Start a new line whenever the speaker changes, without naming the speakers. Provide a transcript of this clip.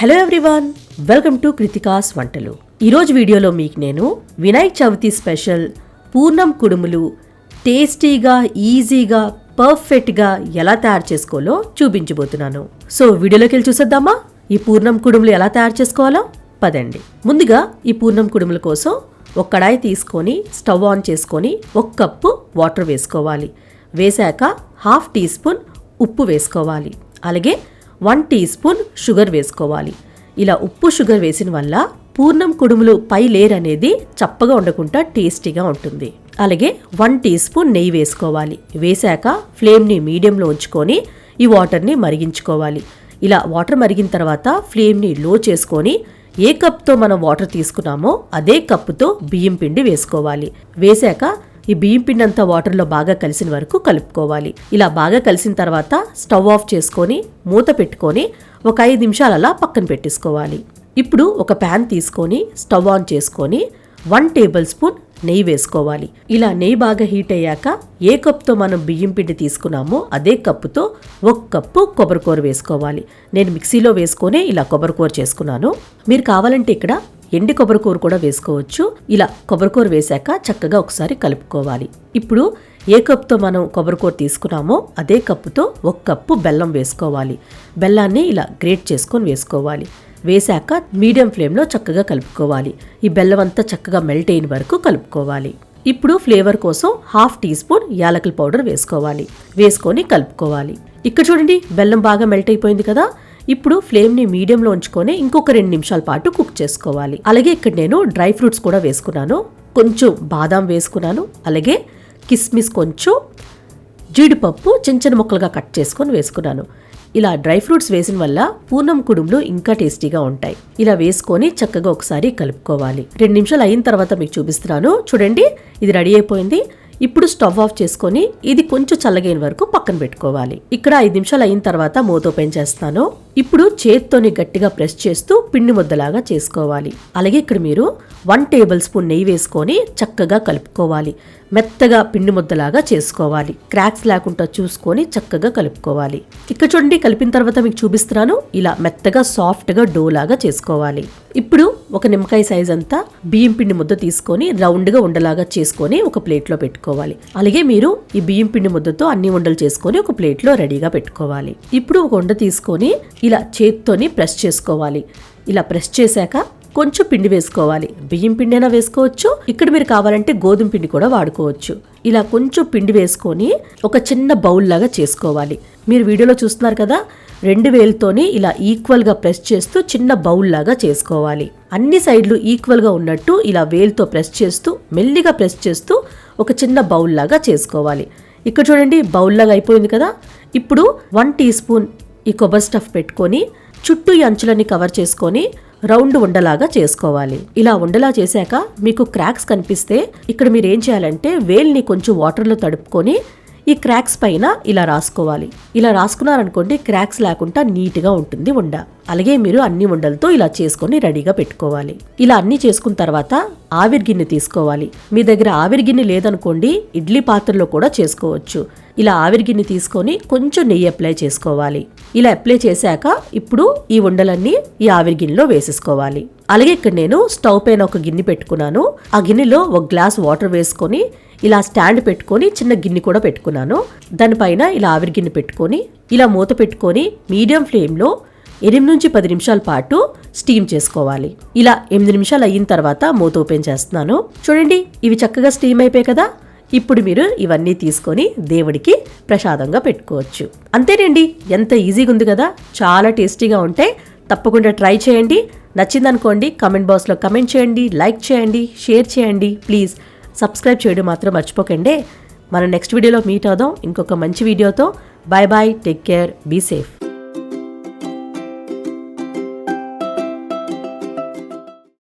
Hello everyone welcome to Krithika's వంటలు ఈరోజు వీడియోలో మీకు నేను వినాయక చవితి స్పెషల్ పూర్ణం కుడుములు టేస్టీగా ఈజీగా పర్ఫెక్ట్గా ఎలా తయారు చేసుకోవాలో చూపించబోతున్నాను. సో వీడియోలోకి వెళ్ళి చూసేద్దామా? ఈ పూర్ణం కుడుములు ఎలా తయారు చేసుకోవాలో పదండి. ముందుగా ఈ పూర్ణం కుడుముల కోసం ఒక కడాయి తీసుకొని స్టవ్ ఆన్ చేసుకొని ఒక కప్పు వాటర్ వేసుకోవాలి. వేశాక హాఫ్ టీ స్పూన్ ఉప్పు వేసుకోవాలి. అలాగే వన్ టీ స్పూన్ షుగర్ వేసుకోవాలి. ఇలా ఉప్పు షుగర్ వేసిన వల్ల పూర్ణం కుడుములు పై లేర్ అనేది చప్పగా ఉండకుండా టేస్టీగా ఉంటుంది. అలాగే వన్ టీ స్పూన్ నెయ్యి వేసుకోవాలి. వేశాక ఫ్లేమ్ని మీడియంలో ఉంచుకొని ఈ వాటర్ని మరిగించుకోవాలి. ఇలా వాటర్ మరిగిన తర్వాత ఫ్లేమ్ని లో చేసుకొని ఏ కప్తో మనం వాటర్ తీసుకున్నామో అదే కప్పుతో బియ్యం పిండి వేసుకోవాలి. వేశాక ఈ బియ్యం పిండి అంతా వాటర్లో బాగా కలిసిన వరకు కలుపుకోవాలి. ఇలా బాగా కలిసిన తర్వాత స్టవ్ ఆఫ్ చేసుకొని మూత పెట్టుకొని ఒక ఐదు నిమిషాలు అలా పక్కన పెట్టేసుకోవాలి. ఇప్పుడు ఒక ప్యాన్ తీసుకొని స్టవ్ ఆన్ చేసుకొని వన్ టేబుల్ స్పూన్ నెయ్యి వేసుకోవాలి. ఇలా నెయ్యి బాగా హీట్ అయ్యాక ఏ కప్తో మనం బియ్యం పిండి తీసుకున్నామో అదే కప్పుతో ఒక కప్పు కొబ్బరికూర వేసుకోవాలి. నేను మిక్సీలో వేసుకొని ఇలా కొబ్బరికూర చేసుకున్నాను. మీరు కావాలంటే ఇక్కడ ఎండి కొబ్బరికూర కూడా వేసుకోవచ్చు. ఇలా కొబ్బరికూర వేశాక చక్కగా ఒకసారి కలుపుకోవాలి. ఇప్పుడు ఏ కప్తో మనం కొబ్బరికూర తీసుకున్నామో అదే కప్పుతో ఒక కప్పు బెల్లం వేసుకోవాలి. బెల్లాన్ని ఇలా గ్రేట్ చేసుకొని వేసుకోవాలి. వేశాక మీడియం ఫ్లేమ్లో చక్కగా కలుపుకోవాలి. ఈ బెల్లం అంతా చక్కగా మెల్ట్ అయిన వరకు కలుపుకోవాలి. ఇప్పుడు ఫ్లేవర్ కోసం హాఫ్ టీ స్పూన్ యాలకుల పౌడర్ వేసుకోవాలి. వేసుకొని కలుపుకోవాలి. ఇక్కడ చూడండి బెల్లం బాగా మెల్ట్ అయిపోయింది కదా? ఇప్పుడు ఫ్లేమ్ని మీడియంలో ఉంచుకొని ఇంకొక రెండు నిమిషాల పాటు కుక్ చేసుకోవాలి. అలాగే ఇక్కడ నేను డ్రై ఫ్రూట్స్ కూడా వేసుకున్నాను. కొంచెం బాదాం వేసుకున్నాను. అలాగే కిస్మిస్ కొంచెం జీడిపప్పు చిన్న చిన్న ముక్కలుగా కట్ చేసుకొని వేసుకున్నాను. ఇలా డ్రై ఫ్రూట్స్ వేసిన వల్ల పూర్ణం కుడుములు ఇంకా టేస్టీగా ఉంటాయి. ఇలా వేసుకొని చక్కగా ఒకసారి కలుపుకోవాలి. రెండు నిమిషాలు అయిన తర్వాత మీకు చూపిస్తున్నాను. చూడండి ఇది రెడీ అయిపోయింది. ఇప్పుడు స్టవ్ ఆఫ్ చేసుకొని ఇది కొంచెం చల్లగైన వరకు పక్కన పెట్టుకోవాలి. ఇక్కడ ఐదు నిమిషాలు అయిన తర్వాత మూత ఓపెన్ చేస్తాను. ఇప్పుడు చేత్తోని గట్టిగా ప్రెస్ చేస్తూ పిండి ముద్దలాగా చేసుకోవాలి. అలాగే ఇక్కడ మీరు వన్ టేబుల్ స్పూన్ నెయ్యి వేసుకొని చక్కగా కలుపుకోవాలి. మెత్తగా పిండి ముద్దలాగా చేసుకోవాలి. క్రాక్స్ లేకుండా చూసుకొని చక్కగా కలుపుకోవాలి. ఇక్కడ చూడండి కలిపిన తర్వాత మీకు చూపిస్తున్నాను. ఇలా మెత్తగా సాఫ్ట్గా డో లాగా చేసుకోవాలి. ఇప్పుడు ఒక నిమ్మకాయ సైజ్ అంతా బియ్యం పిండి ముద్ద తీసుకొని రౌండ్గా ఉండలాగా చేసుకొని ఒక ప్లేట్లో పెట్టుకోవాలి. అలాగే మీరు ఈ బియ్యం పిండి ముద్దతో అన్ని ఉండలు చేసుకొని ఒక ప్లేట్లో రెడీగా పెట్టుకోవాలి. ఇప్పుడు ఒక ఉండ తీసుకొని ఇలా చేత్తోని ప్రెస్ చేసుకోవాలి. ఇలా ప్రెస్ చేశాక కొంచెం పిండి వేసుకోవాలి. బియ్యం పిండి అయినా వేసుకోవచ్చు. ఇక్కడ మీరు కావాలంటే గోధుమ పిండి కూడా వాడుకోవచ్చు. ఇలా కొంచెం పిండి వేసుకొని ఒక చిన్న బౌల్ లాగా చేసుకోవాలి. మీరు వీడియోలో చూస్తున్నారు కదా రెండు వేలతోని ఇలా ఈక్వల్గా ప్రెస్ చేస్తూ చిన్న బౌల్ లాగా చేసుకోవాలి. అన్ని సైడ్లు ఈక్వల్గా ఉన్నట్టు ఇలా వేలుతో ప్రెస్ చేస్తూ మెల్లిగా ప్రెస్ చేస్తూ ఒక చిన్న బౌల్ లాగా చేసుకోవాలి. ఇక్కడ చూడండి బౌల్ లాగా అయిపోయింది కదా. ఇప్పుడు వన్ టీ స్పూన్ ఈ కొబ్బరి స్టఫ్ పెట్టుకొని చుట్టూ అంచులని కవర్ చేసుకొని రౌండ్ ఉండలాగా చేసుకోవాలి. ఇలా ఉండలా చేశాక మీకు క్రాక్స్ కనిపిస్తే ఇక్కడ మీరు ఏం చేయాలంటే వేల్ని కొంచెం వాటర్లో తడుపుకొని ఈ క్రాక్స్ పైన ఇలా రాసుకోవాలి. ఇలా రాసుకున్నారనుకోండి క్రాక్స్ లేకుండా నీట్గా ఉంటుంది ఉండ. అలాగే మీరు అన్ని ఉండలతో ఇలా చేసుకొని రెడీగా పెట్టుకోవాలి. ఇలా అన్ని చేసుకున్న తర్వాత ఆవిరి గిన్నె తీసుకోవాలి. మీ దగ్గర ఆవిరి గిన్నె లేదనుకోండి ఇడ్లీ పాత్రలో కూడా చేసుకోవచ్చు. ఇలా ఆవిరి గిన్నె తీసుకొని కొంచెం నెయ్యి అప్లై చేసుకోవాలి. ఇలా అప్లై చేశాక ఇప్పుడు ఈ ఉండలన్నీ ఈ ఆవిరి గిన్నెలో వేసేసుకోవాలి. అలాగే ఇక్కడ నేను స్టవ్ పైన ఒక గిన్నె పెట్టుకున్నాను. ఆ గిన్నెలో ఒక గ్లాస్ వాటర్ వేసుకొని ఇలా స్టాండ్ పెట్టుకొని చిన్న గిన్నె కూడా పెట్టుకున్నాను. దానిపైన ఇలా ఆవిరి గిన్నె పెట్టుకొని ఇలా మూత పెట్టుకొని మీడియం ఫ్లేమ్లో ఎనిమిది నుంచి పది నిమిషాల పాటు స్టీమ్ చేసుకోవాలి. ఇలా ఎనిమిది నిమిషాలు అయిన తర్వాత మూత ఓపెన్ చేస్తున్నాను. చూడండి ఇవి చక్కగా స్టీమ్ అయిపోయాయి కదా? ఇప్పుడు మీరు ఇవన్నీ తీసుకొని దేవుడికి ప్రసాదంగా పెట్టుకోవచ్చు. అంతేనండి ఎంత ఈజీగా ఉంది కదా? చాలా టేస్టీగా ఉంటాయి. తప్పకుండా ట్రై చేయండి. నచ్చిందనుకోండి కమెంట్ బాక్స్లో కమెంట్ చేయండి లైక్ చేయండి షేర్ చేయండి. ప్లీజ్ సబ్స్క్రైబ్ చేయడం మాత్రం మర్చిపోకండి. మనం నెక్స్ట్ వీడియోలో మీట్ అవుదాం. ఇంకొక మంచి వీడియోతో. Bye bye take care be safe.